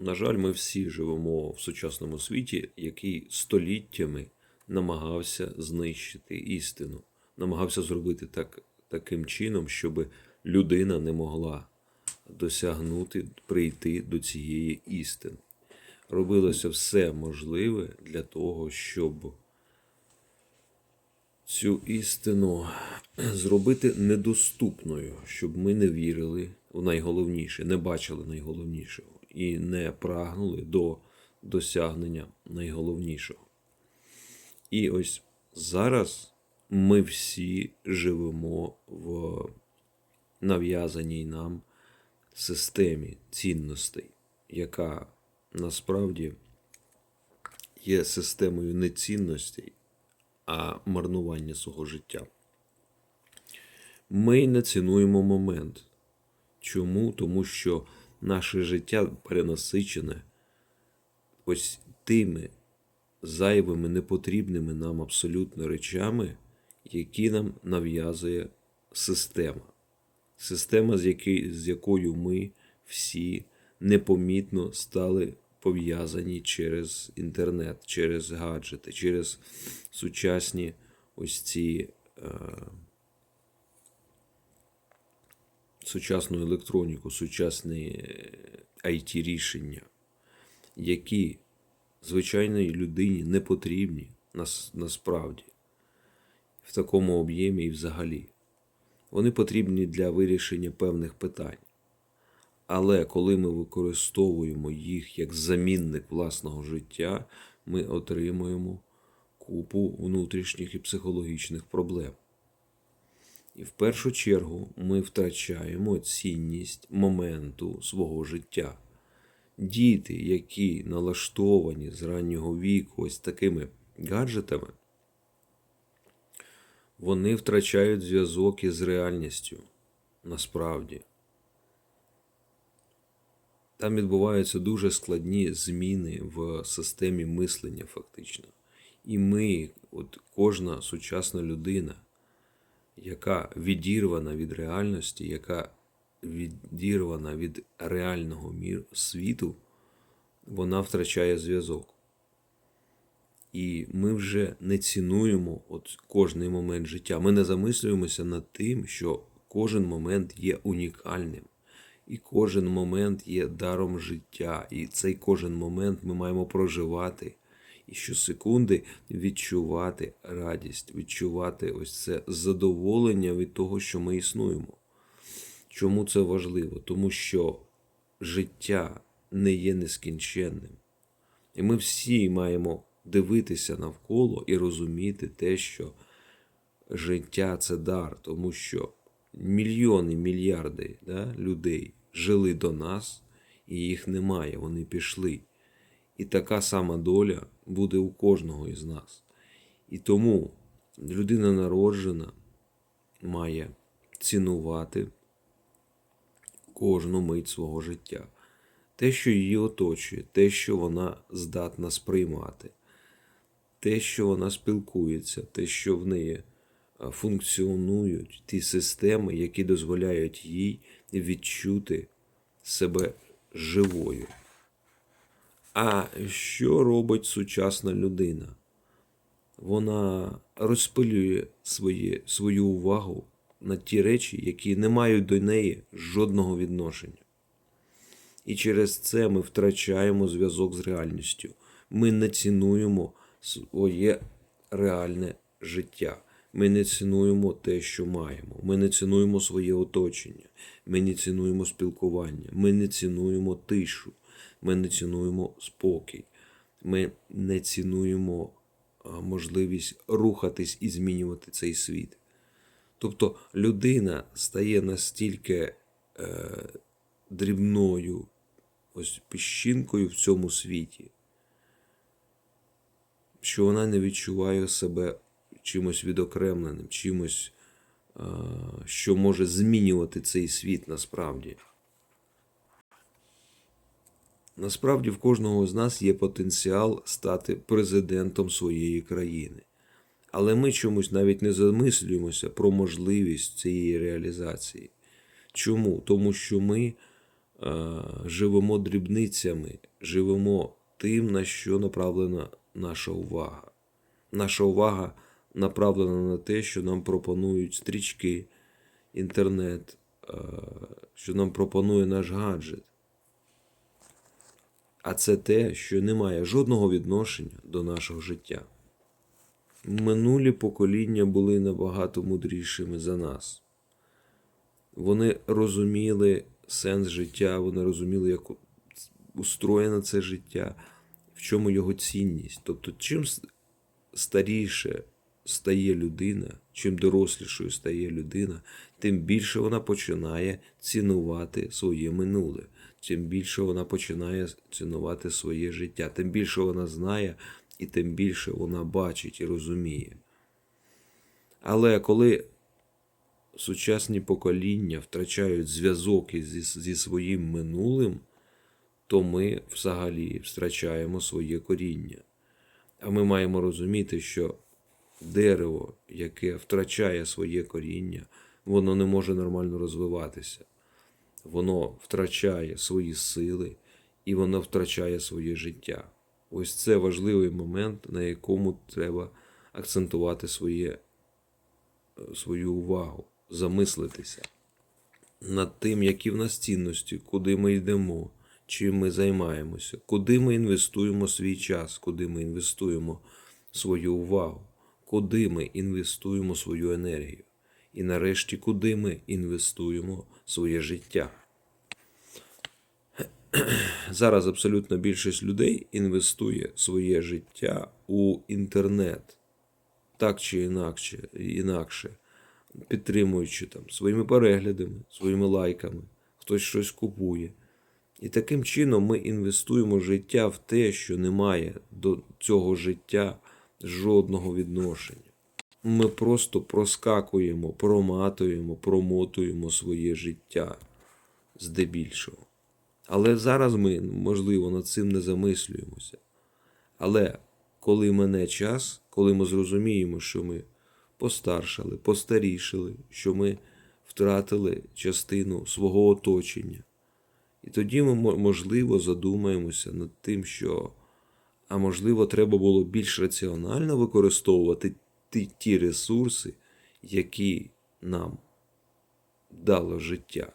На жаль, ми всі живемо в сучасному світі, який століттями намагався знищити істину, намагався зробити так, таким чином, щоб людина не могла досягнути, прийти до цієї істини. Робилося все можливе для того, щоб цю істину зробити недоступною, щоб ми не вірили у найголовніше, не бачили найголовнішого і не прагнули до досягнення найголовнішого. І ось зараз ми всі живемо в нав'язаній нам системі цінностей, яка насправді є системою не цінностей, а марнування свого життя. Ми не цінуємо момент. Чому? Тому що наше життя перенасичене ось тими зайвими, непотрібними нам абсолютно речами, які нам нав'язує система. Система, з, який, з якою ми всі непомітно стали пов'язані через інтернет, через гаджети, через сучасні ось ці е, сучасну електроніку, сучасні it рішення, які звичайній людині не потрібні нас, насправді в такому об'ємі і взагалі. Вони потрібні для вирішення певних питань. Але коли ми використовуємо їх як замінник власного життя, ми отримуємо купу внутрішніх і психологічних проблем. І в першу чергу ми втрачаємо цінність моменту свого життя. Діти, які налаштовані з раннього віку ось такими гаджетами, вони втрачають зв'язок із реальністю насправді. Там відбуваються дуже складні зміни в системі мислення, фактично. І ми, от кожна сучасна людина, яка відірвана від реальності, яка відірвана від реального міру світу, вона втрачає зв'язок. І ми вже не цінуємо от кожний момент життя. Ми не замислюємося над тим, що кожен момент є унікальним. І кожен момент є даром життя. І цей кожен момент ми маємо проживати. І щосекунди відчувати радість, відчувати ось це задоволення від того, що ми існуємо. Чому це важливо? Тому що життя не є нескінченним. І ми всі маємо дивитися навколо і розуміти те, що життя це дар, тому що мільйони, мільярди да, людей жили до нас, і їх немає, вони пішли. І така сама доля буде у кожного із нас. І тому людина народжена має цінувати кожну мить свого життя. Те, що її оточує, те, що вона здатна сприймати, те, що вона спілкується, те, що в неї функціонують ті системи, які дозволяють їй відчути себе живою. А що робить сучасна людина? Вона розпилює своє, свою увагу на ті речі, які не мають до неї жодного відношення. І через це ми втрачаємо зв'язок з реальністю. Ми не цінуємо своє реальне життя. Ми не цінуємо те, що маємо. Ми не цінуємо своє оточення. Ми не цінуємо спілкування. Ми не цінуємо тишу. Ми не цінуємо спокій. Ми не цінуємо можливість рухатись і змінювати цей світ. Тобто людина стає настільки е, дрібною ось піщинкою в цьому світі, що вона не відчуває себе чимось відокремленим, чимось, е, що може змінювати цей світ насправді. Насправді в кожного з нас є потенціал стати президентом своєї країни. Але ми чомусь навіть не замислюємося про можливість цієї реалізації. Чому? Тому що ми е, живемо дрібницями, живемо тим, на що направлена наша увага. Наша увага направлена на те, що нам пропонують стрічки, інтернет, е, що нам пропонує наш гаджет. А це те, що не має жодного відношення до нашого життя. Минулі покоління були набагато мудрішими за нас. Вони розуміли сенс життя, вони розуміли, як устроєне це життя, в чому його цінність. Тобто, чим старіше стає людина, чим дорослішою стає людина, тим більше вона починає цінувати своє минуле, тим більше вона починає цінувати своє життя, тим більше вона знає і тим більше вона бачить і розуміє. Але коли сучасні покоління втрачають зв'язок зі, зі своїм минулим, то ми взагалі втрачаємо своє коріння. А ми маємо розуміти, що дерево, яке втрачає своє коріння, воно не може нормально розвиватися. Воно втрачає свої сили і воно втрачає своє життя. Ось це важливий момент, на якому треба акцентувати своє, е, свою увагу, замислитися над тим, які в нас цінності, куди ми йдемо, чим ми займаємося, куди ми інвестуємо свій час, куди ми інвестуємо свою увагу, куди ми інвестуємо свою енергію. І нарешті, куди ми інвестуємо своє життя. Зараз абсолютно більшість людей інвестує своє життя у інтернет, так чи інакше, інакше підтримуючи там своїми переглядами, своїми лайками, хтось щось купує. І таким чином ми інвестуємо життя в те, що не має до цього життя жодного відношення. Ми просто проскакуємо, проматуємо, промотуємо своє життя здебільшого. Але зараз ми, можливо, над цим не замислюємося. Але коли мине час, коли ми зрозуміємо, що ми постаршали, постарішали, що ми втратили частину свого оточення, і тоді ми, можливо, задумаємося над тим, що, а можливо, треба було більш раціонально використовувати ті, ресурси, які нам дало життя.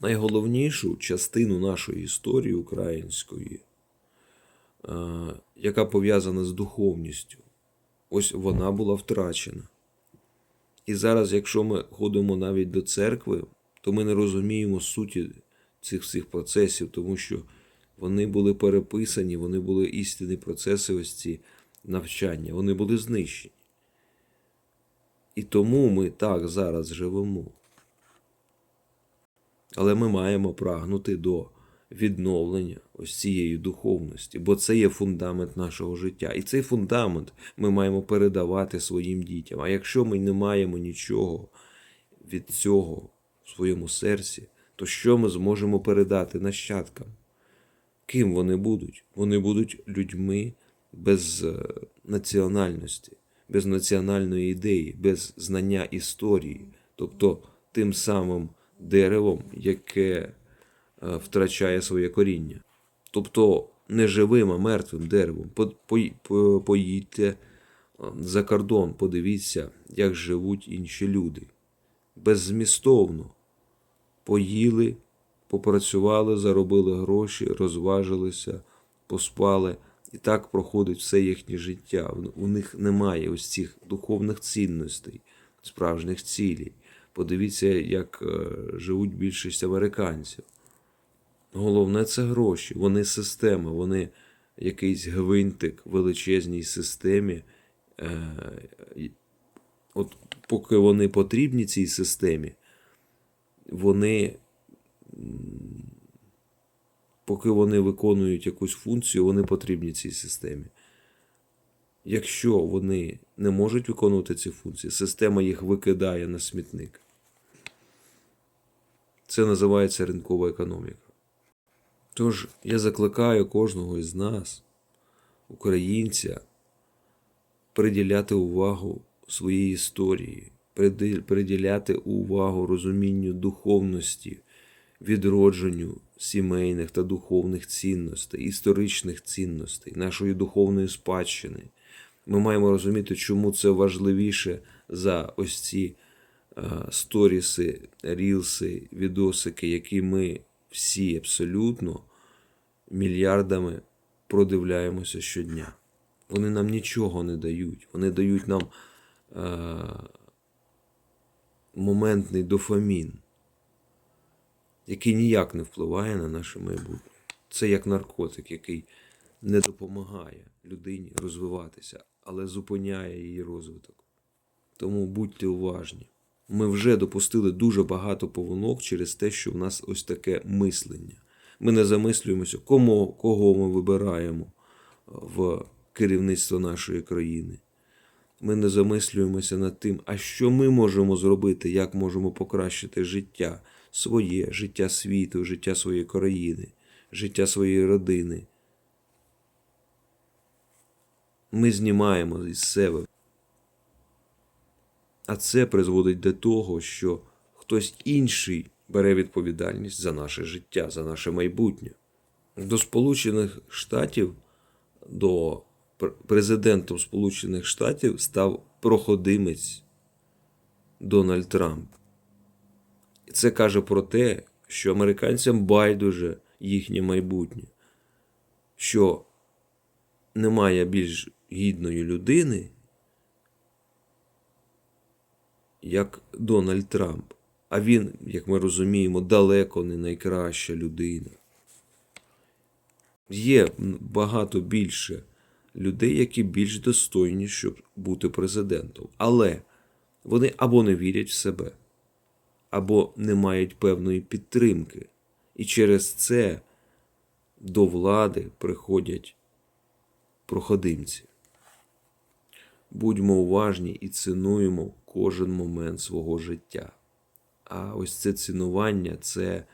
Найголовнішу частину нашої історії української, е, яка пов'язана з духовністю, ось вона була втрачена. І зараз, якщо ми ходимо навіть до церкви, то ми не розуміємо суті цих всіх процесів, тому що вони були переписані, вони були істинні процеси, ось ці навчання, вони були знищені. І тому ми так зараз живемо. Але ми маємо прагнути до відновлення ось цієї духовності, бо це є фундамент нашого життя. І цей фундамент ми маємо передавати своїм дітям. А якщо ми не маємо нічого від цього в своєму серці, то що ми зможемо передати нащадкам? Ким вони будуть? Вони будуть людьми без е, національності, без національної ідеї, без знання історії, тобто тим самим деревом, яке е, втрачає своє коріння. Тобто не живим, а мертвим деревом. По- по- по- Поїдьте е, за кордон, подивіться, як живуть інші люди. Беззмістовно поїли, попрацювали, заробили гроші, розважилися, поспали. І так проходить все їхнє життя. У них немає ось цих духовних цінностей, справжніх цілей. Подивіться, як е, живуть більшість американців. Головне це гроші. Вони система, вони якийсь гвинтик в величезній системі. Е, От поки вони потрібні цій системі, вони, поки вони виконують якусь функцію, вони потрібні цій системі. Якщо вони не можуть виконувати ці функції, система їх викидає на смітник. Це називається ринкова економіка. Тож я закликаю кожного із нас, українця, приділяти увагу своїй історії, приділяти увагу розумінню духовності, відродженню сімейних та духовних цінностей, історичних цінностей, нашої духовної спадщини. Ми маємо розуміти, чому це важливіше за ось ці е, сторіси, рілси, відосики, які ми всі абсолютно мільярдами продивляємося щодня. Вони нам нічого не дають. Вони дають нам е, моментний дофамін, який ніяк не впливає на наше майбутнє. Це як наркотик, який не допомагає людині розвиватися, але зупиняє її розвиток. Тому будьте уважні. Ми вже допустили дуже багато повинок через те, що в нас ось таке мислення. Ми не замислюємося, кому, кого ми вибираємо в керівництво нашої країни. Ми не замислюємося над тим, а що ми можемо зробити, як можемо покращити життя своє, життя світу, життя своєї країни, життя своєї родини. Ми знімаємо із себе. А це призводить до того, що хтось інший бере відповідальність за наше життя, за наше майбутнє. До Сполучених Штатів, до пр- президентом Сполучених Штатів став проходимець Дональд Трамп. Це каже про те, що американцям байдуже їхнє майбутнє, що немає більш гідної людини, як Дональд Трамп. А він, як ми розуміємо, далеко не найкраща людина. Є багато більше людей, які більш достойні, щоб бути президентом. Але вони або не вірять в себе, або не мають певної підтримки. І через це до влади приходять проходимці. Будьмо уважні і цінуємо кожен момент свого життя. А ось це цінування це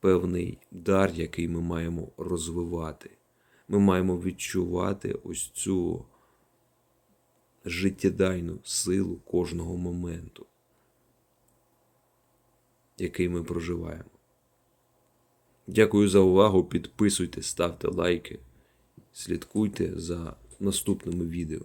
певний дар, який ми маємо розвивати. Ми маємо відчувати ось цю життєдайну силу кожного моменту, який ми проживаємо. Дякую за увагу. Підписуйтесь, ставте лайки, слідкуйте за наступними відео.